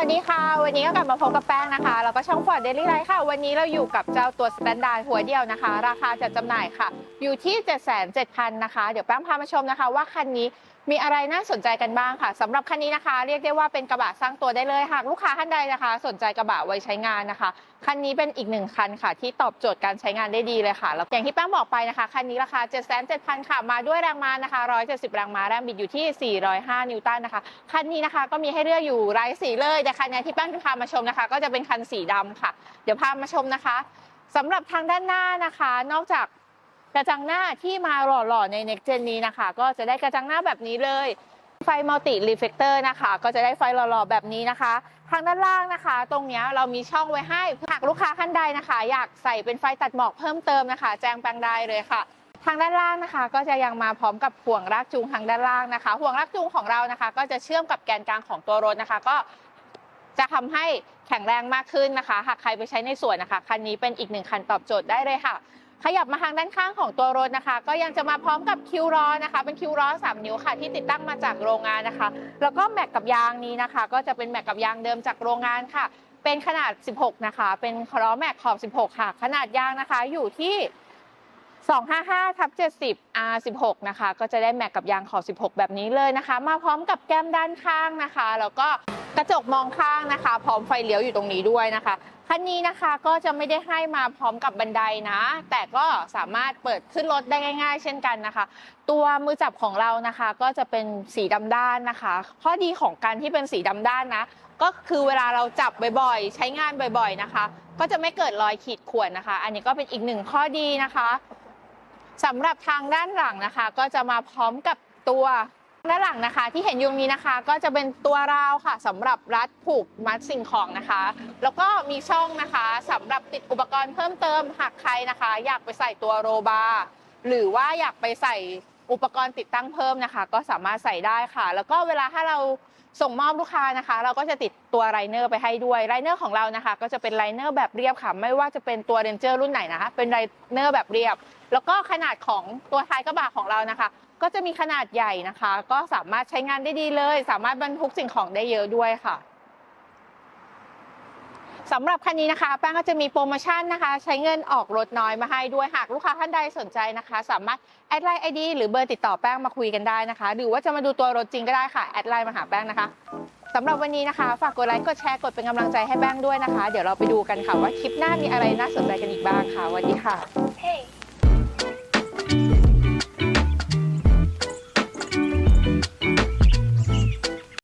วัสดีค่ะ วันนี้ก็กลับมาพบกับแป้งนะคะ แล้วก็ช่องฟอร์ดเดลี่ไลท์ค่ะ วันนี้เราอยู่กับเจ้าตัวสแตนดาร์ดหัวเดียวนะคะ ราคาจัดจำหน่ายค่ะ อยู่ที่ 7 7 0 0 0นะคะ เดี๋ยวแป้งพามาชมนะคะ ว่าคันนี้มีอะไรน่าสนใจกันบ้างค่ะสำหรับคันนี้นะคะ เรียกได้ว่าเป็นกระบะสร้างตัวได้เลยหากลูกค้าท่านใดนะคะ สนใจกระบะไว้ใช้งานนะคะ คันนี้เป็นอีกหนึ่งคันค่ะ ที่ตอบโจทย์การใช้งานได้ดีเลยค่ะแล้วอย่างที่แป้งบอกไปนะคะคันนี้ราคา 770,000ค่ะ มาด้วยแรงม้านะคะ 170 แรงม้าแรงบิดอยู่ที่ 405 นิวตันนะคะคันนี้นะคะก็มีให้เลือกอยู่หลายสีเลยแต่คันนี้ที่แป้งจะพามาชมนะคะ ก็จะเป็นคันสีดำค่ะ เดี๋ยวพามาชมนะคะสำหรับทางด้านหน้านะคะ นอกจากกระจังหน้าที่มาหล่อๆใน Next Gen นี้นะคะ ก็จะได้กระจังหน้าแบบนี้เลย ไฟมัลติรีเฟกเตอร์นะคะ ก็จะได้ไฟหล่อๆแบบนี้นะคะ ทางด้านล่างนะคะ ตรงนี้เรามีช่องไว้ให้หากลูกค้าท่านใดนะคะ อยากใส่เป็นไฟตัดหมอกเพิ่มเติมนะคะ แจ้งแปลงได้เลยค่ะ ทางด้านล่างนะคะ ก็จะยังมาพร้อมกับห่วงรากจูงทางด้านล่างนะคะ ห่วงรากจูงของเรานะคะ ก็จะเชื่อมกับแกนกลางของตัวรถนะคะ ก็ จะทำให้แข็งแรงมากขึ้นนะคะ หากใครไปใช้ในสวนนะคะ คันนี้เป็นอีกหนึ่งคันตอบโจทย์ได้เลยค่ะ ขยับมาทางด้านข้างของตัวรถนะคะ ก็ยังจะมาพร้อมกับคิวล้อนะคะ เป็นคิวล้อ3 นิ้วค่ะ ที่ติดตั้งมาจากโรงงานนะคะ แล้วก็แม็กกับยางนี้นะคะ ก็จะเป็นแม็กกับยางเดิมจากโรงงานค่ะ เป็นขนาด 16 นะคะ เป็นล้อแม็กขอบ 16 ค่ะ ขนาดยางนะคะอยู่ที่255ทับ70 R16 นะคะ ก็จะได้แม็กกับยางขอบ 16 แบบนี้เลยนะคะ มาพร้อมกับแก้มด้านข้างนะคะ แล้วก็ กระจกมองข้างนะคะ พร้อมไฟเลี้ยวอยู่ตรงนี้ด้วยนะคะคันนี้นะคะก็จะไม่ได้ให้มาพร้อมกับบันไดนะ แต่ก็สามารถเปิดขึ้นรถได้ง่าย ๆ เช่นกันนะคะ ตัวมือจับของเรานะคะ ก็จะเป็นสีดำด้านนะคะ ข้อดีของการที่เป็นสีดำด้านนะ ก็คือเวลาเราจับบ่อยๆ ใช้งานบ่อยๆนะคะ ก็จะไม่เกิดรอยขีดข่วนนะคะ อันนี้ก็เป็นอีกหนึ่งข้อดีนะคะสำหรับทางด้านหลังนะคะ ก็จะมาพร้อมกับตัว ด้านหลังนะคะที่เห็นอยู่ตรงนี้นะคะก็จะเป็นตัวราวค่ะสำหรับรัดผูกมัดสิ่งของนะคะ แล้วก็มีช่องนะคะสำหรับติดอุปกรณ์เพิ่มเติมหากใครนะคะ อยากไปใส่ตัวโรบาร์หรือว่าอยากไปใส่อุปกรณ์ติดตั้งเพิ่มนะคะ ก็สามารถใส่ได้ค่ะ แล้วก็เวลาถ้าเราส่งมอบลูกค้านะคะ เราก็จะติดตัวไรเนอร์ไปให้ด้วยไรเนอร์ของเรานะคะ ก็จะเป็นไรเนอร์แบบเรียบค่ะ ไม่ว่าจะเป็นตัวเรนเจอร์รุ่นไหนนะคะ เป็นไรเนอร์แบบเรียบ แล้วก็ขนาดของตัวท้ายกระบะของเรานะคะ ก็จะมีขนาดใหญ่นะคะ ก็สามารถใช้งานได้ดีเลย สามารถบรรทุกสิ่งของได้เยอะด้วยค่ะสำหรับคันนี้นะคะแป้งก็จะมีโปรโมชั่นนะคะ ใช้เงินออกรถน้อยมาให้ด้วยหากลูกค้าท่านใดสนใจนะคะ สามารถแอดไลน์ไอดีหรือเบอร์ติดต่อแป้งมาคุยกันได้นะคะ หรือว่าจะมาดูตัวรถจริงก็ได้ค่ะแอดไลน์มาหาแป้งนะคะสำหรับวันนี้นะคะ ฝากกดไลค์กดแชร์กดเป็นกำลังใจให้แป้งด้วยนะคะ เดี๋ยวเราไปดูกันค่ะว่าคลิปหน้ามีอะไรน่าสนใจกันอีกบ้างค่ะวัสดีค่ะ Hey.